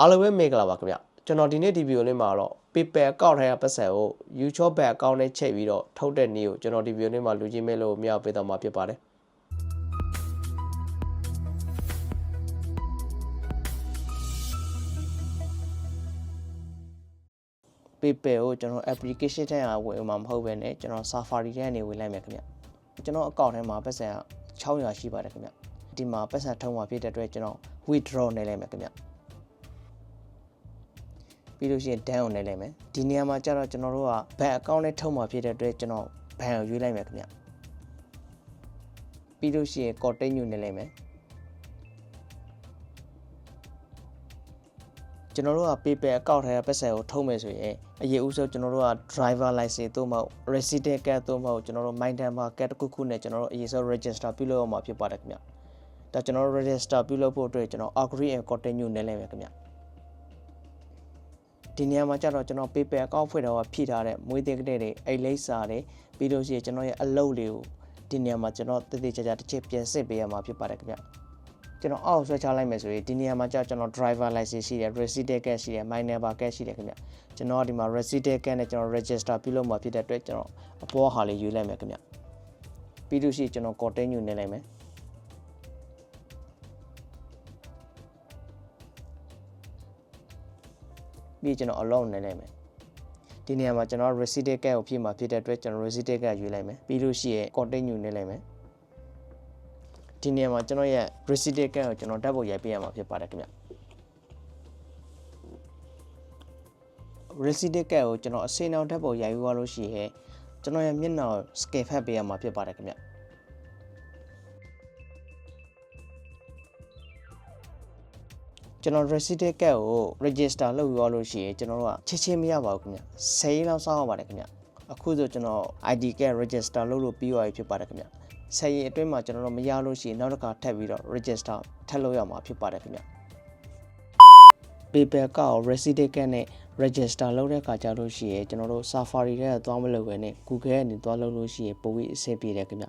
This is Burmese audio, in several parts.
အားလုံးပဲမင်္ဂလာပါခင်ဗျကျွန်တော်ဒီနေ့ဒီဗီဒီယိုလေးမှာတော့ PayPal အကောင့်ထဲကပတ်စံကို YouTube Bank အကောင့်နဲ့ချိန်ပြီးတော့ထုတ်တဲ့နည်းကိုကျွန်တော်ဒီဗီဒီယိုလေးမှာလူချင်းမဲလို့မျှဝေပေးတော့မှာဖြစ်ပါတယ် PayPal ကိုကျွန်တော် application ထဲကဝင်မှာမဟုတ်ဘဲနဲ့ကျွန်တော် Safari ထဲကနေဝင်လိုက်မယ်ခင်ဗျကျွန်တော်အကောင့်ထဲမှာပတ်စံ600ရှိပါတယ်ခင်ဗျဒီမှာပတ်စံထုံးမှာဖြစ်တဲ့အတွက်ကျွန်တော် withdraw နေလိုက်မယ်ခင်ဗျ ပြီးလို့ရှိရင် down ကိုနေလိုက်မယ်ဒီနေရာမှာကျတော့ကျွန်တော်တို့က bank account နဲ့ထုံးမှာဖြစ်တဲ့အတွက်ကျွန်တော် bank ကိုရွေးလိုက်မယ်ခင်ဗျပြီးလို့ရှိရင် continue နေလိုက်မယ်ကျွန်တော်တို့က PayPal အကောင့်ထဲကပတ်စံကိုထုံးမယ်ဆိုရင်အရေးဦးဆုံးကျွန်တော်တို့က driver license တို့မဟုတ် resident card တို့မဟုတ်ကျွန်တော်တို့ mind number card တစ်ခုခုနဲ့ကျွန်တော်တို့အရေးဆုံး register ပြုလုပ်ရမှာဖြစ်ပါတယ်ခင်ဗျဒါကျွန်တော်တို့ register ပြုလုပ်ဖို့အတွက်ကျွန်တော် agree and continue နဲ့လိုက်မယ်ခင်ဗျ ဒီနေရာမှာကျတော့ကျွန်တော် PayPal အကောင့်ဖွင့်တော့ဖြည့်ထားတဲ့မွေးသေးကတဲ့တွေအိတ်လိပ်စာတွေပြီးလို့ရှိရင်ကျွန်တော်ရဲ့အလုပ်လေးကိုဒီနေရာမှာကျွန်တော်တည်တည်ကြကြတစ်ချက်ပြန်စစ်ပေးရမှာဖြစ်ပါတယ်ခင်ဗျကျွန်တော်အောက်ဆွဲချလိုက်မယ်ဆိုရင်ဒီနေရာမှာကျကျွန်တော် driver license ရှိတယ် resident card ရှိတယ် my number card ရှိတယ်ခင်ဗျကျွန်တော်ဒီမှာ resident card နဲ့ကျွန်တော် register ပြုလုပ်မှာဖြစ်တဲ့အတွက်ကျွန်တော်အပေါ်ဟာလေးယူလိုက်မယ်ခင်ဗျပြီးလို့ရှိရင်ကျွန်တော် continue နေလိုက်မယ် ပြီးကျွန်တော် alone နေလိုက်မယ်ဒီနေရာမှာကျွန်တော် resident card ကိုဖြည့်မှာဖြစ်တဲ့အတွက်ကျွန်တော် resident card ယူလိုက်မယ်ပြီးလို့ရှိရင် continue နေလိုက်မယ်ဒီနေရာမှာကျွန်တော်ရဲ့ resident card ကိုကျွန်တော်ဓာတ်ပုံရိုက်ပေးရမှာဖြစ်ပါတယ်ခင်ဗျ resident card ကိုကျွန်တော်အစိမ်းအောင်ဓာတ်ပုံရိုက်ယူရလို့ရှိရင်ကျွန်တော်ရဲ့မျက်နှာကို scale ဖတ်ပေးရမှာဖြစ်ပါတယ်ခင်ဗျ ကျွန်တော် resident card ကို register လုပ်ယူရလို့ရှိရင်ကျွန်တော်တို့ကချက်ချင်းမရပါဘူးခင်ဗျ10ရက်လောက်စောင့်ရပါတယ်ခင်ဗျအခုဆိုကျွန်တော် ID card register လုပ်လို့ပြီးသွားပြီဖြစ်ပါတယ်ခင်ဗျ10ရက်အတွင်းမှာကျွန်တော်တို့မရလို့ရှိရင်နောက်တစ်ခါထပ်ပြီးတော့ register ထပ်လုပ်ရမှာဖြစ်ပါတယ်ခင်ဗျ PayPal ကောက် resident card နဲ့ register လုပ်တဲ့အခါကျလို့ရှိရင်ကျွန်တော်တို့ Safari ထဲကသွားမလို့ပဲနဲ့ Google ကနေသွားလုပ်လို့ရှိရင်ပိုပြီးအဆင်ပြေတယ်ခင်ဗျ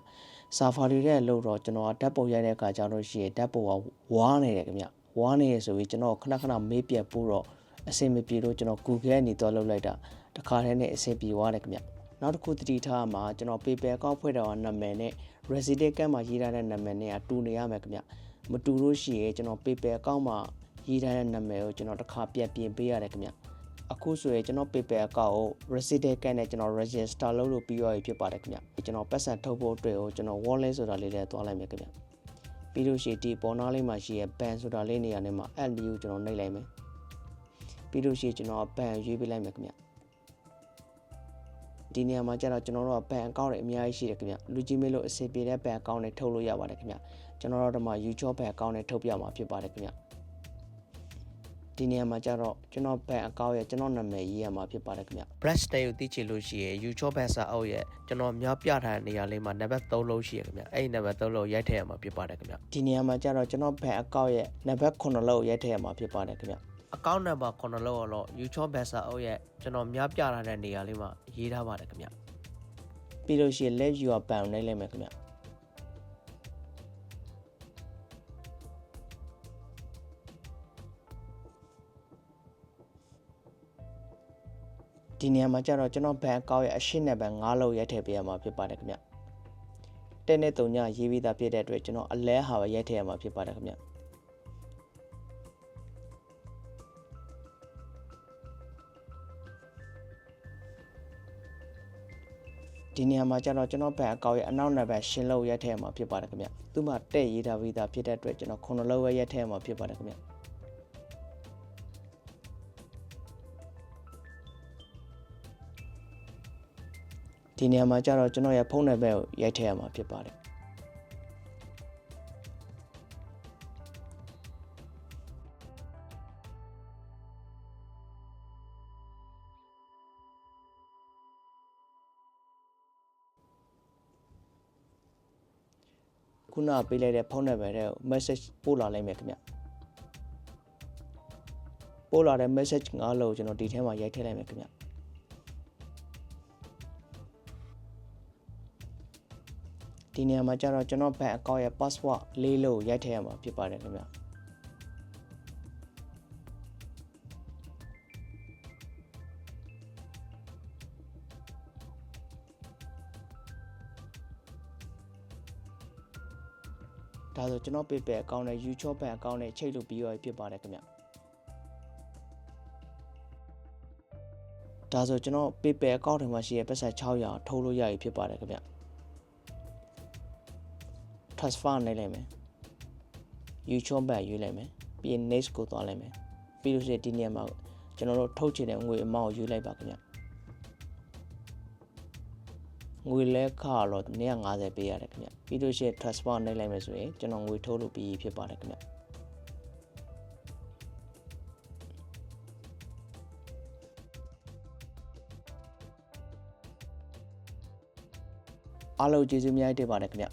Safari ထဲလို့တော့ကျွန်တော်ကဓာတ်ပုံရိုက်တဲ့အခါကျလို့ရှိရင်ဓာတ်ပုံကဝါးနေတယ်ခင်ဗျ ဝါးနေရဆိုပြီးကျွန်တော်ခဏခဏမေးပြတ်ပို့တော့အဆင်မပြေလို့ကျွန်တော် Google ကနေသွားလုပ်လိုက်တာတခါတည်းနဲ့အဆင်ပြေသွားတယ်ခင်ဗျနောက်တစ်ခုသတိထားမှာကျွန်တော် PayPal ကောက်ဖွင့်တော့နာမည်နဲ့ resident card မှာရေးထားတဲ့နာမည်နဲ့အတူနေရမယ်ခင်ဗျမတူလို့ရှိရင်ကျွန်တော် PayPal အကောင့်မှာရေးထားတဲ့နာမည်ကိုကျွန်တော်တစ်ခါပြန်ပြင်ပေးရတယ်ခင်ဗျအခုဆိုရင်ကျွန်တော် PayPal အကောင့်ကို resident card နဲ့ကျွန်တော် register လုပ်လို့ပြီးရပြီဖြစ်ပါတယ်ခင်ဗျကျွန်တော်ပတ်စံထုတ်ဖို့အတွက်ကိုကျွန်တော် wallet ဆိုတာလေးလည်းသွားလိုက်မယ်ခင်ဗျ ပြီးလို့ရှိရင်ဒီပေါ်နားလေးမှာရှိရဲ့ ban ဆိုတာလေးနေရာနဲ့မှာ add လေးကိုကျွန်တော်နှိပ်လိုက်မယ်ပြီးလို့ရှိရင်ကျွန်တော် ban ရွေးပေးလိုက်မယ်ခင်ဗျဒီနေရာမှာကျတော့ကျွန်တော်တို့က ban account တွေအများကြီးရှိတယ်ခင်ဗျလူကြီးမေးလို့အဆင်ပြေတဲ့ ban account တွေထုတ်လို့ရပါတယ်ခင်ဗျကျွန်တော်တို့ဒီမှာ YouTube ban account တွေထုတ်ပြမှာဖြစ်ပါတယ်ခင်ဗျ ဒီနေရာမှာကျတော့ကျွန်တော် ban account ရဲ့ကျွန်တော်နာမည်ရေးရမှာဖြစ်ပါတယ်ခင်ဗျ brush တဲ့ကိုသိချင်လို့ရှိရင် YouTube ban စာအုပ်ရဲ့ကျွန်တော်များပြထားတဲ့နေရာလေးမှာနံပါတ်3လုံးရှိရခင်ဗျအဲ့ဒီနံပါတ်3လုံးရိုက်ထည့်ရမှာဖြစ်ပါတယ်ခင်ဗျဒီနေရာမှာကျတော့ကျွန်တော် ban account ရဲ့နံပါတ်9လုံးရိုက်ထည့်ရမှာဖြစ်ပါတယ်ခင်ဗျအကောင့်နံပါတ်9လုံးတော့ YouTube ban စာအုပ်ရဲ့ကျွန်တော်များပြထားတဲ့နေရာလေးမှာရေးထားပါတယ်ခင်ဗျပြီးလို့ရှိရင် let your ban နဲ့လိုက်မယ်ခင်ဗျ ဒီနေရာမှာကျတော့ကျွန်တော်ဘန်အကောင့်ရဲ့အရှိနဲ့ဘန်9လုံးရိုက်ထည့်ပေးရမှာဖြစ်ပါတယ်ခင်ဗျတဲ့နဲ့တုံညရေးပြီးသားဖြစ်တဲ့အတွက်ကျွန်တော်အလဲဟာပဲရိုက်ထည့်ရမှာဖြစ်ပါတယ်ခင်ဗျဒီနေရာမှာကျတော့ကျွန်တော်ဘန်အကောင့်ရဲ့အနောက်နံပါတ်ရှင်းလို့ရိုက်ထည့်ရမှာဖြစ်ပါတယ်ခင်ဗျသူမှတဲ့ရေးထားပြီးသားဖြစ်တဲ့အတွက်ကျွန်တော်ခုနှစ်လုံးပဲရိုက်ထည့်ရမှာဖြစ်ပါတယ်ခင်ဗျ ဒီနေရာမှာကျတော့ကျွန်တော်ရဲ့ဖုန်းနံပါတ်ကိုရိုက်ထည့်ရမှာဖြစ်ပါတယ်ခုနပေးလိုက်တဲ့ဖုန်းနံပါတ်တွေကို message ပို့လာလိုက်မယ်ခင်ဗျပို့လာတဲ့ message ငါးလုံးကိုကျွန်တော်ဒီထဲမှာရိုက်ထည့်လိုက်မယ်ခင်ဗျ ဒီနေရာမှာကျတော့ကျွန်တော် bank account ရဲ့ password လေးလို့ရိုက်ထည့်ရမှာဖြစ်ပါတယ်ခင်ဗျဒါဆိုကျွန်တော် PayPal account နဲ့ YouTube bank account နဲ့ချိန်လို့ပြီးရောဖြစ်ပါတယ်ခင်ဗျဒါဆိုကျွန်တော် PayPal account ထဲမှာရှိတဲ့ပတ်စံ600ထုတ်လို့ရပြီဖြစ်ပါတယ်ခင်ဗျ transfer နိုင်လိုက်မယ် YouTube Bank ရွေးလိုက်မယ်ပြီးရင် next ကိုသွားလိုက်မယ်ပြီးလို့ရှိရင်ဒီနေရာမှာကျွန်တော်တို့ထုတ်ချင်တဲ့ငွေအမောက်ကိုရွေးလိုက်ပါခင်ဗျငွေလဲခါတော့150ပေးရတယ်ခင်ဗျပြီးလို့ရှိရင် transfer နိုင်လိုက်မယ်ဆိုရင်ကျွန်တော်ငွေထုတ်လို့ပြီးဖြစ်ပါတယ်ခင်ဗျအားလုံးကျေးဇူးများတင်ပါတယ်ခင်ဗျ